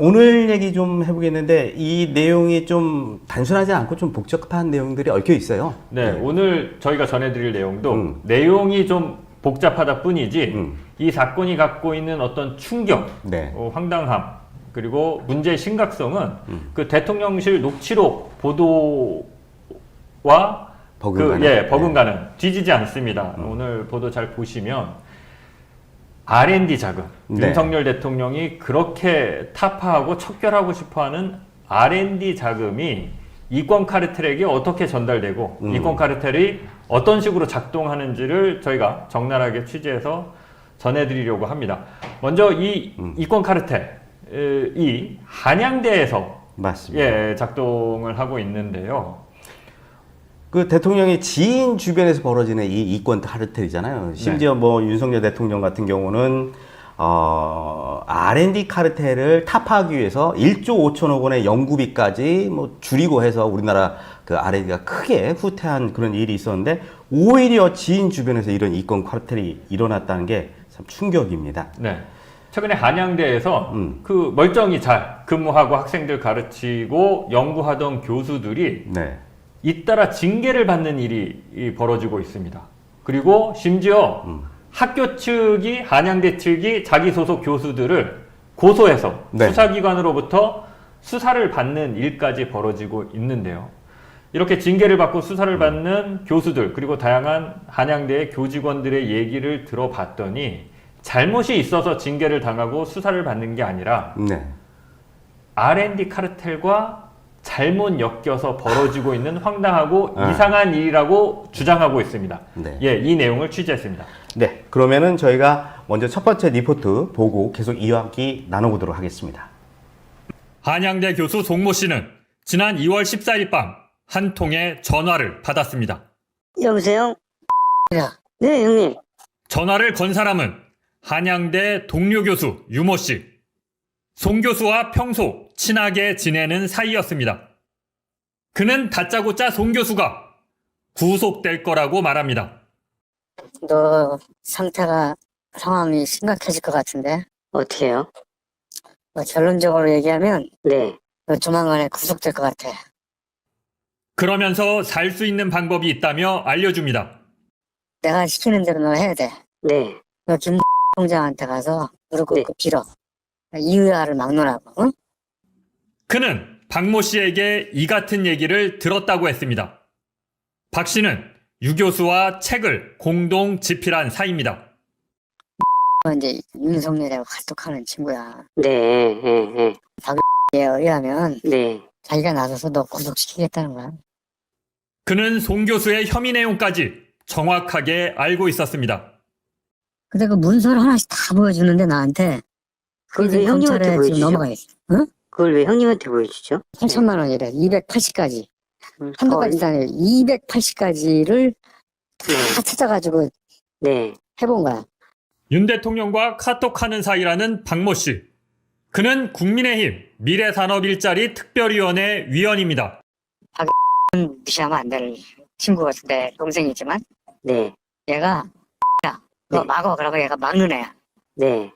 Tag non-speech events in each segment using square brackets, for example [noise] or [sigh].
오늘 얘기 좀 해보겠는데 이 내용이 좀 단순하지 않고 좀 복잡한 내용들이 얽혀 있어요. 네, 오늘 저희가 전해드릴 내용도 음. 내용이 좀 복잡하다 뿐이지 음. 이 사건이 갖고 있는 어떤 충격, 네. 어, 황당함 그리고 문제의 심각성은 음. 그 대통령실 녹취록 보도와 버금가는. 그, 예, 네. 버금가는 뒤지지 않습니다. 오늘 보도 잘 보시면 R&D 자금 네. 윤석열 대통령이 그렇게 타파하고 척결하고 싶어하는 R&D 자금이 이권 카르텔에게 어떻게 전달되고 음. 이권 카르텔이 어떤 식으로 작동하는지를 저희가 적나라하게 취재해서 전해드리려고 합니다. 먼저 이 음. 이권 카르텔이 한양대에서 맞습니다. 예, 작동을 하고 있는데요. 그 대통령의 지인 주변에서 벌어지는 이 이권 카르텔이잖아요. 심지어 뭐 윤석열 대통령 같은 경우는 어, R&D 카르텔을 타파하기 위해서 1조 5천억 원의 연구비까지 뭐 줄이고 해서 우리나라 그 R&D가 크게 후퇴한 그런 일이 있었는데 오히려 지인 주변에서 이런 이권 카르텔이 일어났다는 게 참 충격입니다. 네. 최근에 한양대에서 음. 그 멀쩡히 잘 근무하고 학생들 가르치고 연구하던 교수들이 네. 잇따라 징계를 받는 일이 이 벌어지고 있습니다. 그리고 심지어 음. 학교 측이 한양대 측이 자기 소속 교수들을 고소해서 네. 수사기관으로부터 수사를 받는 일까지 벌어지고 있는데요. 이렇게 징계를 받고 수사를 음. 받는 교수들 그리고 다양한 한양대 교직원들의 얘기를 들어봤더니 잘못이 있어서 징계를 당하고 수사를 받는 게 아니라 네. R&D 카르텔과 잘못 엮여서 벌어지고 있는 황당하고 아. 이상한 일이라고 주장하고 있습니다. 네. 예, 이 내용을 취재했습니다. 네. 그러면은 저희가 먼저 첫 번째 리포트 보고 계속 이야기 나눠보도록 하겠습니다. 한양대 교수 송모 씨는 지난 2월 14일 밤 한 통의 전화를 받았습니다. 여보세요? 네, 형님. 전화를 건 사람은 한양대 동료 교수 유모 씨. 송 교수와 평소 친하게 지내는 사이였습니다. 그는 다짜고짜 송 교수가 구속될 거라고 말합니다. 너 상태가 상황이 심각해질 것 같은데? 어떻게 해요? 뭐 결론적으로 얘기하면 네. 너 조만간에 구속될 것 같아. 그러면서 살 수 있는 방법이 있다며 알려줍니다. 내가 시키는 대로 너 해야 돼. 네. 너김 [laughs] 총장한테 가서 무릎 네. 꿇고 빌어. 이의아를 막론하고, 응? 그는 박모 씨에게 이 같은 얘기를 들었다고 했습니다. 박 씨는 유 교수와 책을 공동 집필한 사이입니다. 너 이제 윤석열하고 카톡하는 친구야. 네. 네. 네. 얘에 의하면 네. 자기가 나서서 너 구속시키겠다는 거야. 그는 송 교수의 혐의 내용까지 정확하게 알고 있었습니다. 근데 그 문서를 하나씩 다 보여주는데 나한테 그걸 왜 형님한테 검찰에 지금 보여주죠? 넘어가 있어. 그걸 왜 형님한테 보여주죠? 8천만 원이래. 280까지. 음, 한두 어, 가지 아니라 280까지를 다 네. 찾아가지고 네. 해본 거야. 윤 대통령과 카톡하는 사이라는 박모 씨. 그는 국민의힘 미래산업일자리 특별위원회 위원입니다. 무시하면 안 될 친구 같은데 동생이지만 네. 얘가 [laughs] 야, 너 네. 막어 그러고 얘가 막는 애야. 네.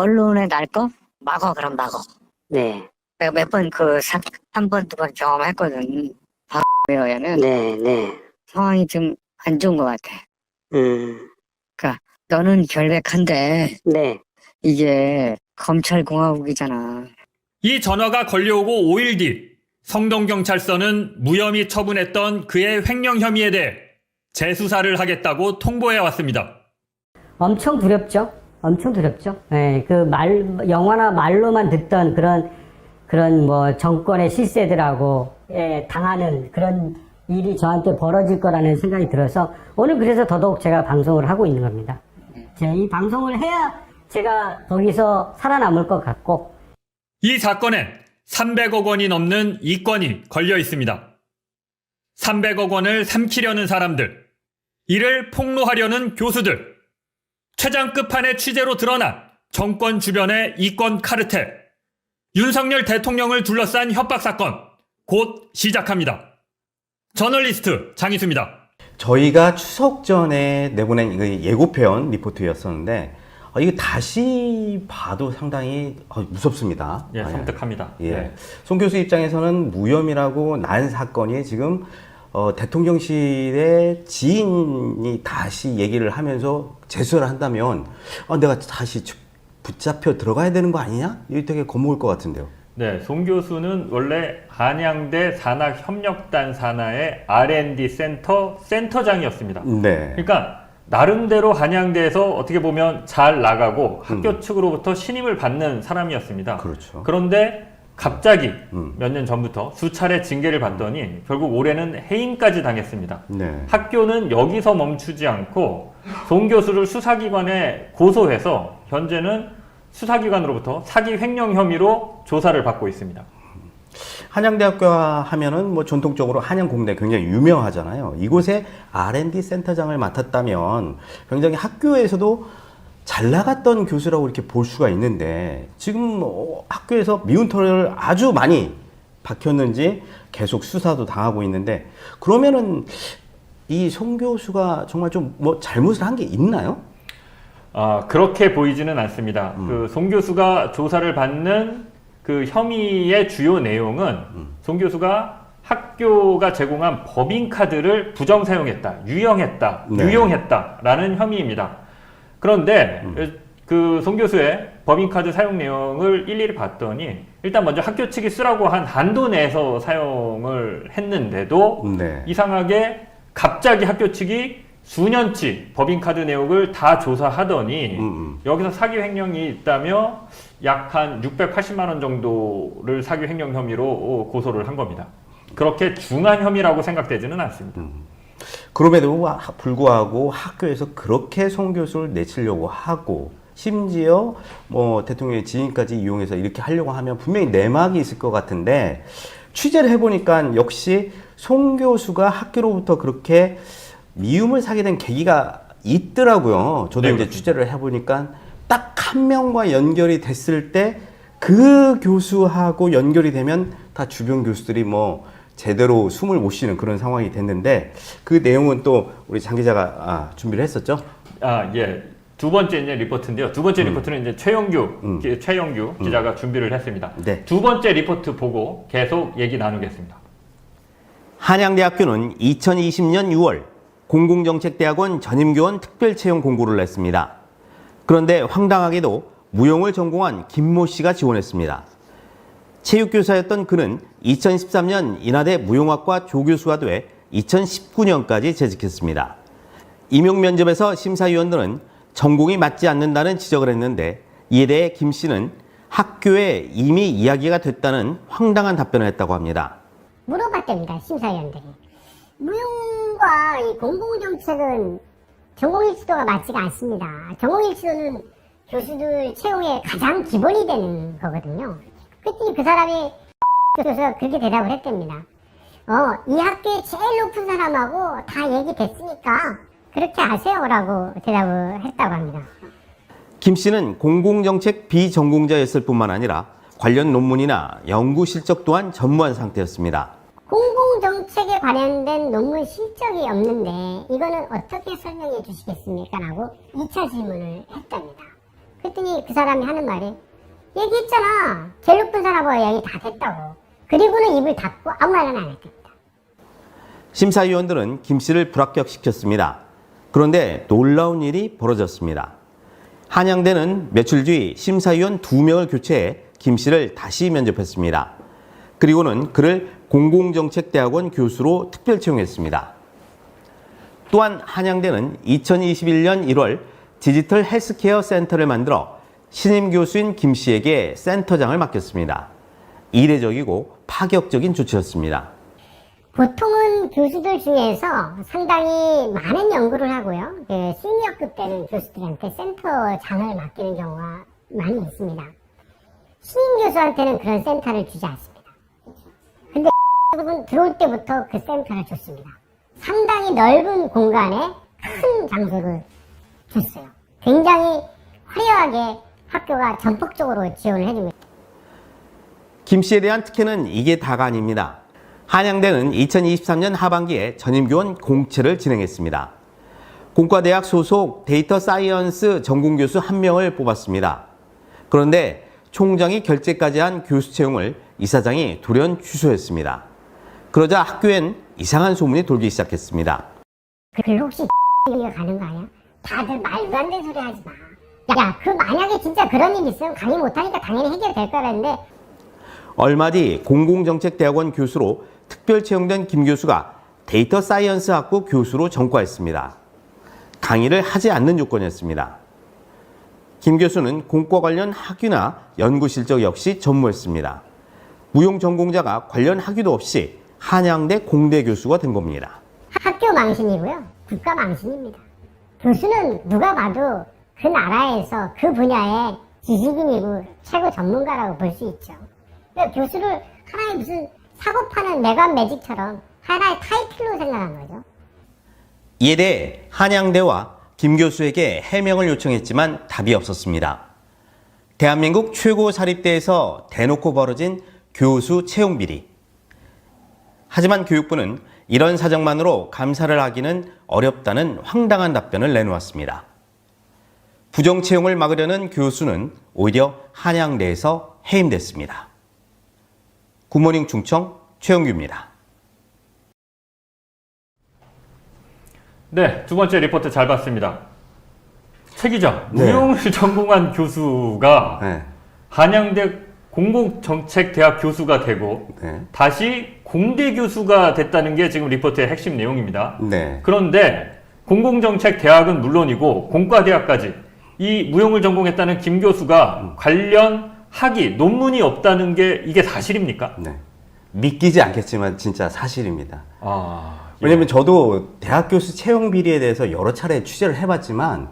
언론에 날 거? 막어 그럼 막어. 네. 내가 몇 번 그 한 번 두 번 경험했거든. 박에는 네. 네. 상황이 좀 안 좋은 것 같아. 음. 너는 결백한데 네. 이게 검찰 공화국이잖아. 이 전화가 걸려오고 5일 뒤 성동경찰서는 무혐의 처분했던 그의 횡령 혐의에 대해 재수사를 하겠다고 통보해 왔습니다. 엄청 두렵죠. 엄청 두렵죠. 예, 그 말, 영화나 말로만 듣던 그런, 그런 뭐 정권의 실세들하고, 예, 당하는 그런 일이 저한테 벌어질 거라는 생각이 들어서 오늘 그래서 더더욱 제가 방송을 하고 있는 겁니다. 제 이 방송을 해야 제가 거기서 살아남을 것 같고, 이 사건엔 300억 원이 넘는 이권이 걸려 있습니다. 300억 원을 삼키려는 사람들, 이를 폭로하려는 교수들, 최장 끝판의 취재로 드러난 정권 주변의 이권 카르텔, 윤석열 대통령을 둘러싼 협박 사건, 곧 시작합니다. 저널리스트 장희수입니다. 저희가 추석 전에 내보낸 그 예고편 리포트였었는데 어, 이거 다시 봐도 상당히 어, 무섭습니다. 예, 아, 섬뜩합니다. 예. 네. 송 교수 입장에서는 무혐의라고 난 사건이 지금 어, 대통령실의 지인이 다시 얘기를 하면서 재수를 한다면 어, 내가 다시 주- 붙잡혀 들어가야 되는 거 아니냐? 이게 되게 겁먹을 것 같은데요. 네, 송 교수는 원래 한양대 산학협력단 산하의 R&D 센터 센터장이었습니다. 네. 그러니까 나름대로 한양대에서 어떻게 보면 잘 나가고 학교 측으로부터 신임을 받는 사람이었습니다. 음. 그렇죠. 그런데 갑자기 음. 몇 년 전부터 수차례 징계를 받더니 결국 올해는 해임까지 당했습니다. 네. 학교는 여기서 멈추지 않고 송 교수를 수사기관에 고소해서 현재는 수사기관으로부터 사기 횡령 혐의로 조사를 받고 있습니다. 한양대학교 하면은 뭐 전통적으로 한양공대 굉장히 유명하잖아요. 이곳에 R&D 센터장을 맡았다면 굉장히 학교에서도 잘 나갔던 교수라고 이렇게 볼 수가 있는데 지금 뭐 학교에서 미운 털을 아주 많이 박혔는지 계속 수사도 당하고 있는데 그러면은 이 송 교수가 정말 좀 뭐 잘못을 한 게 있나요? 아, 그렇게 보이지는 않습니다. 그송 교수가 조사를 받는 그 혐의의 주요 내용은 송 교수가 학교가 제공한 법인 카드를 부정 사용했다, 유용했다, 네. 유용했다라는 혐의입니다. 그런데 그송 교수의 법인카드 사용 내용을 일일이 봤더니 일단 먼저 학교 측이 쓰라고 한 한도 내에서 사용을 했는데도 네. 이상하게 갑자기 학교 측이 수년치 법인카드 내역을 다 조사하더니 음, 음. 여기서 사기 횡령이 있다며 약 한 680만 원 정도를 사기 횡령 혐의로 어, 고소를 한 겁니다. 그렇게 중한 혐의라고 생각되지는 않습니다. 그럼에도 하- 불구하고 학교에서 그렇게 송 교수를 내치려고 하고 심지어 뭐 대통령의 지인까지 이용해서 이렇게 하려고 하면 분명히 내막이 있을 것 같은데 취재를 해보니까 역시 송 교수가 학교로부터 그렇게 미움을 사게 된 계기가 있더라고요. 저도 네, 이제 그렇습니다. 취재를 해보니까 딱 한 명과 연결이 됐을 때 그 교수하고 연결이 되면 다 주변 교수들이 뭐 제대로 숨을 못 쉬는 그런 상황이 됐는데 그 내용은 또 우리 장 기자가 아, 준비를 했었죠. 아, 예. 두 번째 이제 리포트인데요. 두 번째 리포트는 이제 최영규, 음. 기- 최영규 기자가 준비를 했습니다. 네. 두 번째 리포트 보고 계속 얘기 나누겠습니다. 한양대학교는 2020년 6월 공공정책대학원 전임교원 특별채용 공고를 냈습니다. 그런데 황당하게도 무용을 전공한 김모 씨가 지원했습니다. 체육교사였던 그는 2013년 인하대 무용학과 조교수가 돼 2019년까지 재직했습니다. 임용 면접에서 심사위원들은 전공이 맞지 않는다는 지적을 했는데 이에 대해 김 씨는 학교에 이미 이야기가 됐다는 황당한 답변을 했다고 합니다. 물어봤답니다, 심사위원들이. 무용과 이 공공정책은 전공 일치도가 맞지가 않습니다. 전공 일치도는 교수들 채용의 가장 기본이 되는 거거든요. 그랬더니 그 사람이 [laughs] 교수가 그렇게 대답을 했답니다. 어, 이 학교에 제일 높은 사람하고 다 얘기 됐으니까 그렇게 하세요라고 대답을 했다고 합니다. 김 씨는 공공정책 비전공자였을 뿐만 아니라 관련 논문이나 연구 실적 또한 전무한 상태였습니다. 공공정책에 관련된 논문 실적이 없는데 이거는 어떻게 설명해 주시겠습니까? 라고 2차 질문을 했답니다. 그랬더니 그 사람이 하는 말이 얘기했잖아. 제일 높은 사람하고 얘기 다 됐다고. 그리고는 입을 닫고 아무 말은 안 했답니다. 심사위원들은 김 씨를 불합격시켰습니다. 그런데 놀라운 일이 벌어졌습니다. 한양대는 며칠 뒤 심사위원 두명을 교체해 김 씨를 다시 면접했습니다. 그리고는 그를 공공정책대학원 교수로 특별 채용했습니다. 또한 한양대는 2021년 1월 디지털 헬스케어 센터를 만들어 신임 교수인 김 씨에게 센터장을 맡겼습니다. 이례적이고 파격적인 조치였습니다. 보통은 교수들 중에서 상당히 많은 연구를 하고요. 그 시니어급 되는 교수들한테 센터장을 맡기는 경우가 많이 있습니다. 신임 교수한테는 그런 센터를 주지 않습니다. 근데 은 들어올 때부터 그 센터를 줬습니다. 상당히 넓은 공간에 큰 장소를 줬어요. 굉장히 화려하게 학교가 전폭적으로 지원을 해줍니다. 김 씨에 대한 특혜는 이게 다가 아닙니다. 한양대는 2023년 하반기에 전임교원 공채를 진행했습니다. 공과대학 소속 데이터 사이언스 전공 교수 한 명을 뽑았습니다. 그런데 총장이 결재까지 한 교수 채용을 이사장이 돌연 취소했습니다. 그러자 학교엔 이상한 소문이 돌기 시작했습니다. 그 혹시 [laughs] 이가 가는 거 아니야? 다들 말도 안 되는 소리 하지 마. 야, 그 만약에 진짜 그런 일 있으면 강의 못하니까 당연히 해결될 거라는데 얼마 뒤 공공정책대학원 교수로 특별 채용된 김 교수가 데이터 사이언스 학부 교수로 전과했습니다. 강의를 하지 않는 조건이었습니다. 김 교수는 공과 관련 학위나 연구 실적 역시 전무했습니다. 무용 전공자가 관련 학위도 없이 한양대 공대 교수가 된 겁니다. 학교 망신이고요. 국가 망신입니다. 교수는 누가 봐도 그 나라에서 그 분야의 지식인이고 최고 전문가라고 볼 수 있죠. 그러니까 교수를 하나의 무슨 사고 파는 매관 매직처럼 하나의 타이틀로 생각한 거죠. 이에 대해 한양대와 김 교수에게 해명을 요청했지만 답이 없었습니다. 대한민국 최고 사립대에서 대놓고 벌어진 교수 채용 비리. 하지만 교육부는 이런 사정만으로 감사를 하기는 어렵다는 황당한 답변을 내놓았습니다. 부정 채용을 막으려는 교수는 오히려 한양대에서 해임됐습니다. 굿모닝 충청 최영규입니다. 네, 두 번째 리포트 잘 봤습니다. 최 기자, 네. 무용을 전공한 교수가 네, 한양대 공공정책대학 교수가 되고 네, 다시 공대 교수가 됐다는 게 지금 리포트의 핵심 내용입니다. 네. 그런데 공공정책대학은 물론이고 공과대학까지 이 무용을 전공했다는 김 교수가 관련 학위, 논문이 없다는 게 이게 사실입니까? 네. 믿기지 않겠지만 진짜 사실입니다. 아, 왜냐면 저도 대학 교수 채용 비리에 대해서 여러 차례 취재를 해봤지만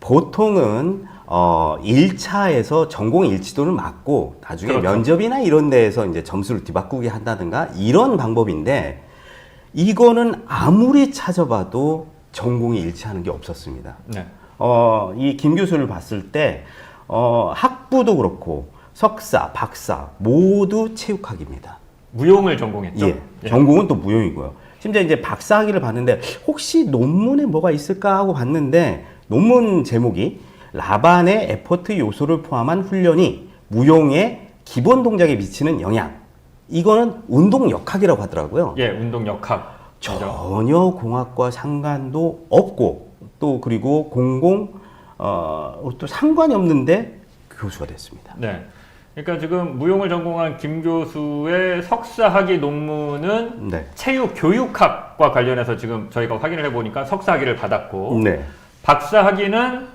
보통은 어 1차에서 전공 일치도를 맞고 나중에 그렇죠. 면접이나 이런 데에서 이제 점수를 뒤바꾸게 한다든가 이런 방법인데 이거는 아무리 찾아봐도 전공이 일치하는 게 없었습니다. 네. 어, 이 김 교수를 봤을 때, 어, 학부도 그렇고, 석사, 박사, 모두 체육학입니다. 무용을 전공했죠. 예. 전공은 또 무용이고요. 심지어 이제 박사 학위를 봤는데, 혹시 논문에 뭐가 있을까 하고 봤는데, 논문 제목이 라반의 에포트 요소를 포함한 훈련이 무용의 기본 동작에 미치는 영향. 이거는 운동 역학이라고 하더라고요. 예, 운동 역학. 전혀 공학과 상관도 없고 또 그리고 공공 어, 또 상관이 없는데 교수가 됐습니다. 네. 그러니까 지금 무용을 전공한 김 교수의 석사 학위 논문은 네. 체육 교육학과 관련해서 지금 저희가 확인을 해보니까 석사 학위를 받았고 네. 박사 학위는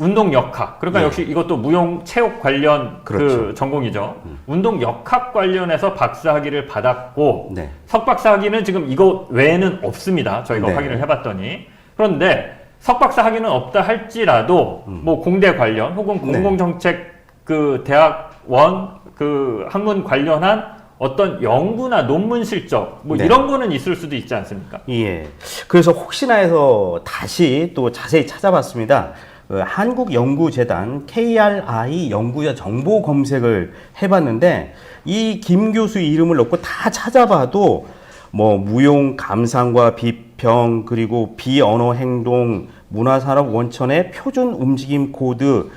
운동 역학. 그러니까 네. 역시 이것도 무용 체육 관련 그 그렇죠. 음. 전공이죠. 운동 역학 관련해서 박사 학위를 받았고 네. 석박사 학위는 지금 이거 외에는 없습니다. 저희가 네. 확인을 해봤더니 그런데 석박사 학위는 없다 할지라도 뭐 공대 관련 혹은 음. 네. 공공정책 그 대학원 그 학문 관련한 어떤 연구나 논문 실적 뭐 네. 이런 거는 있을 수도 있지 않습니까? 예. 그래서 혹시나 해서 다시 또 자세히 찾아봤습니다. 그 한국연구재단 KRI 연구자 정보 검색을 해봤는데 이 김 교수 이름을 넣고 다 찾아봐도 뭐 무용 감상과 비 평 그리고 비언어 행동 문화산업 원천의 표준 움직임 코드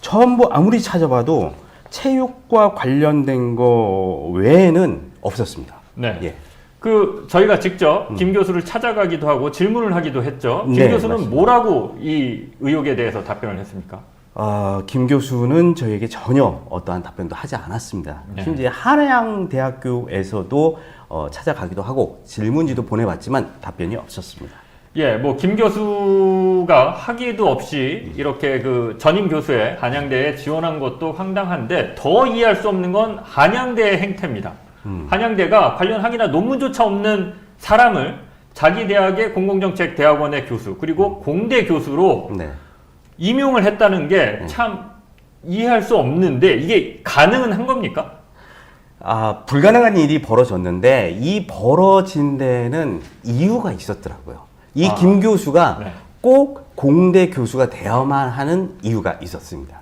전부 아무리 찾아봐도 체육과 관련된 거 외에는 없었습니다. 네. 예. 그 저희가 직접 김 교수를 찾아가기도 하고 질문을 하기도 했죠. 김 네, 교수는 맞습니다. 뭐라고 이 의혹에 대해서 답변을 했습니까? 아, 김 교수는 저에게 전혀 어떠한 답변도 하지 않았습니다. 네. 심지어 한양대학교에서도 어, 찾아가기도 하고 질문지도 보내봤지만 답변이 없었습니다. 예, 뭐 김 교수가 학위도 없이 이렇게 그 전임 교수의 한양대에 지원한 것도 황당한데 더 이해할 수 없는 건 한양대의 행태입니다. 한양대가 관련 학위나 논문조차 없는 사람을 자기 대학의 공공정책 대학원의 교수 그리고 공대 교수로 네. 임용을 했다는 게 참 이해할 수 없는데 이게 가능은 한 겁니까? 아, 불가능한 일이 벌어졌는데 이 벌어진 데는 이유가 있었더라고요. 이 아. 김 교수가 네. 꼭 공대 교수가 되어야만 하는 이유가 있었습니다.